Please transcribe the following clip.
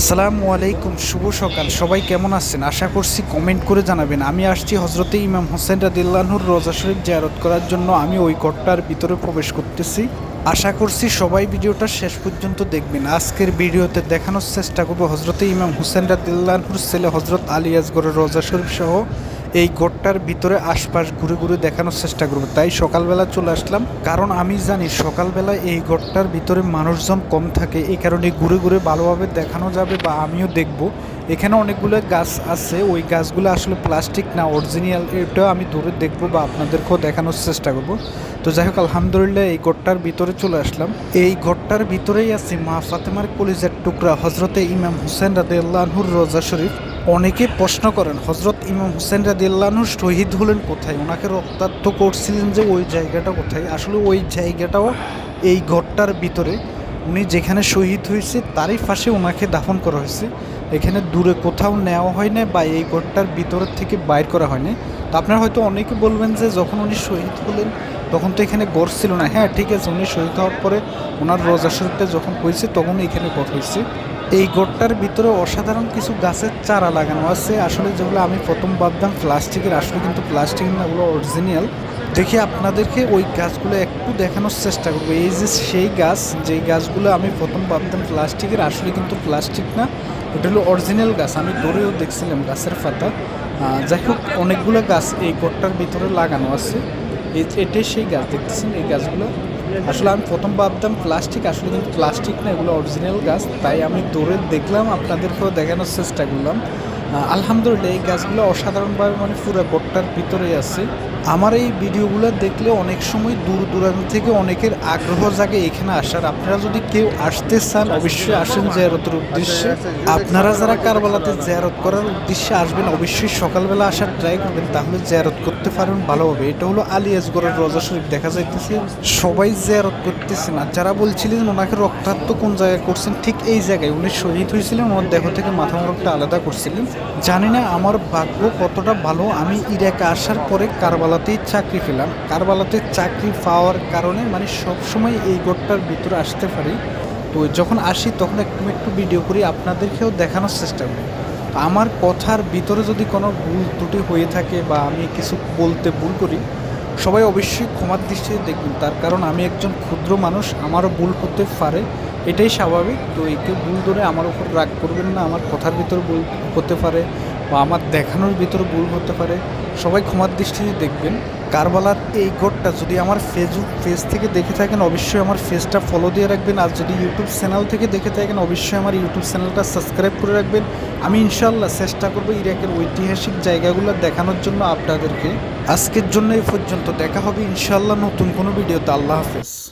আসসালামু আলাইকুম, শুভ সকাল। সবাই কেমন আছেন? আশা করছি কমেন্ট করে জানাবেন। আমি আসছি হজরতে ইমাম হোসেন রাদিল্লাহুর রোজা শরীফ জিয়ারত করার জন্য। আমি ওই ঘরটার ভিতরে প্রবেশ করতেছি। আশা করছি সবাই ভিডিওটা শেষ পর্যন্ত দেখবেন। আজকের ভিডিওতে দেখানোর চেষ্টা করব হজরতে ইমাম হোসেন রাদিল্লাহুর ছেলে হজরত আলী রোজা শরীফ সহ এই ঘরটার ভিতরে আশপাশ ঘুরে ঘুরে দেখানোর চেষ্টা করব। তাই সকালবেলা চলে আসলাম। কারণ আমি জানি সকালবেলা এই ঘরটার ভিতরে মানুষজন কম থাকে। এই কারণে ঘুরে ঘুরে ভালোভাবে দেখানো যাবে বা আমিও দেখব। এখানে অনেকগুলো গাছ আছে। ওই গাছগুলো আসলে প্লাস্টিক না, অরিজিনাল। এটাও আমি দূরে দেখব বা আপনাদেরকেও দেখানোর চেষ্টা করব। তো যাই হোক, আলহামদুলিল্লাহ এই ঘরটার ভিতরে চলে আসলাম। এই ঘরটার ভিতরেই আছে মা ফাতেমার কলিজার টুকরা হজরতে ইমাম হুসেন রাদে আল্লাহুর রোজা শরীফ। অনেকে প্রশ্ন করেন হজরত ইমাম হুসেন রাদিল্লাহু শহীদ হলেন কোথায়? ওনাকে রক্তাক্ত করছিলেন যে ওই জায়গাটা কোথায়? আসলে ওই জায়গাটাও এই ঘরটার ভিতরে উনি যেখানে শহীদ হয়েছে, তারই পাশে ওনাকে দাফন করা হয়েছে। এখানে দূরে কোথাও নেওয়া হয় না বা এই ঘরটার ভিতরের থেকে বাইর করা হয় না তো আপনারা হয়তো অনেকে বলবেন যে যখন উনি শহীদ হলেন, তখন তো এখানে গড় ছিল না। হ্যাঁ ঠিক আছে, উনি শহীদ হওয়ার পরে ওনার রোজা শরীফটা যখন হয়েছে, তখন এখানে গড় হয়েছে। এই গোটটার ভিতরে অসাধারণ কিছু গাছের চারা লাগানো আছে। আসলে যেগুলো আমি প্রথম ভাবতাম প্লাস্টিকের, আসলে কিন্তু প্লাস্টিক না, ওগুলো অরিজিনাল দেখি আপনাদেরকে ওই গাছগুলো একটু দেখানোর চেষ্টা করব। এই যে সেই গাছ, যেই গাছগুলো আমি প্রথম ভাবতাম প্লাস্টিকের, আসলে কিন্তু প্লাস্টিক না, এটা হলো অরিজিনাল গাছ। আমি দূরেও দেখছিলাম গাছের পাতা। যাই হোক, অনেকগুলো গাছ এই গোটটার ভিতরে লাগানো আছে। এটাই সেই গাছ দেখতেছেন, এই গাছগুলো। আসলে আমি প্রথম ভাবতাম প্লাস্টিক, আসলে কিন্তু প্লাস্টিক না, এগুলো অরিজিনাল গাছ। তাই আমি দৌড়ে দেখলাম, আপনাদেরকেও দেখানোর চেষ্টা করলাম। আলহামদুলিল্লাহ, এই গাছগুলো অসাধারণভাবে মানে পুরো গোটটার ভিতরেই আছে। আমার এই ভিডিওগুলো দেখলে অনেক সময় দূর দূরান্ত থেকে অনেকের আগ্রহ জাগে এখানে আসার। আপনারা যদি কেউ আসতে চান, অবশ্যই আসেন জিয়ারতের উদ্দেশ্যে। আপনারা যারা কারবালাতে জিয়ারত করার উদ্দেশ্যে আসবেন, অবশ্যই সকালবেলা আসার ট্রাই করবেন, তাহলে জিয়ারত করতে পারবেন ভালোভাবে এটা হলো আলী আসগরের রোজা শরীফ, দেখা যাইতেছে সবাই জিয়ারত করতেছেন আর যারা বলছিলেন ওনাকে রক্তাক্ত কোন জায়গায় করছেন, ঠিক এই জায়গায় উনি শহীদ হয়েছিলেন, ওনার দেহ থেকে মাথা মোড়কটা আলাদা করছিলেন। জানি না আমার ভাগ্য কতটা ভালো, আমি ইরাকে আসার পরে কারবালাতেই চাকরি পেলাম। কারবালাতে চাকরি পাওয়ার কারণে মানে সব সময় এই গোটটার ভিতরে আসতে পারি। তো যখন আসি তখন একটু একটু ভিডিও করি, আপনাদেরকেও দেখানোর চেষ্টা করি। আমার কথার ভিতরে যদি কোনো ভুল ত্রুটি হয়ে থাকে বা আমি কিছু বলতে ভুল করি, সবাই অবশ্যই ক্ষমার দৃষ্টিতে দেখবেন। তার কারণ আমি একজন ক্ষুদ্র মানুষ, আমারও ভুল হতে পারে, এটাই স্বাভাবিক। তো একে ভুল ধরে আমার উপর রাগ করবেন না, আমার কথার ভিতরে ভুল হতে পারে। বা আমার দেখানোর ভিতর ভুল হতে পারে, সবাই ক্ষমার দৃষ্টিতে দেখবেন। কারবালার এই গোটটা যদি আমার ফেসবুক পেজ থেকে দেখে থাকেন, অবশ্যই আমার পেজটা ফলো দিয়ে রাখবেন। আর যদি ইউটিউব চ্যানেল থেকে দেখে থাকেন, অবশ্যই আমার ইউটিউব চ্যানেলটা সাবস্ক্রাইব করে রাখবেন। আমি ইনশাল্লাহ চেষ্টা করব ইরাকের ঐতিহাসিক জায়গাগুলো দেখানোর জন্য আপনাদেরকে। আজকের জন্য এই পর্যন্ত। দেখা হবে ইনশাল্লাহ নতুন কোনো ভিডিওতে। আল্লাহ হাফেজ।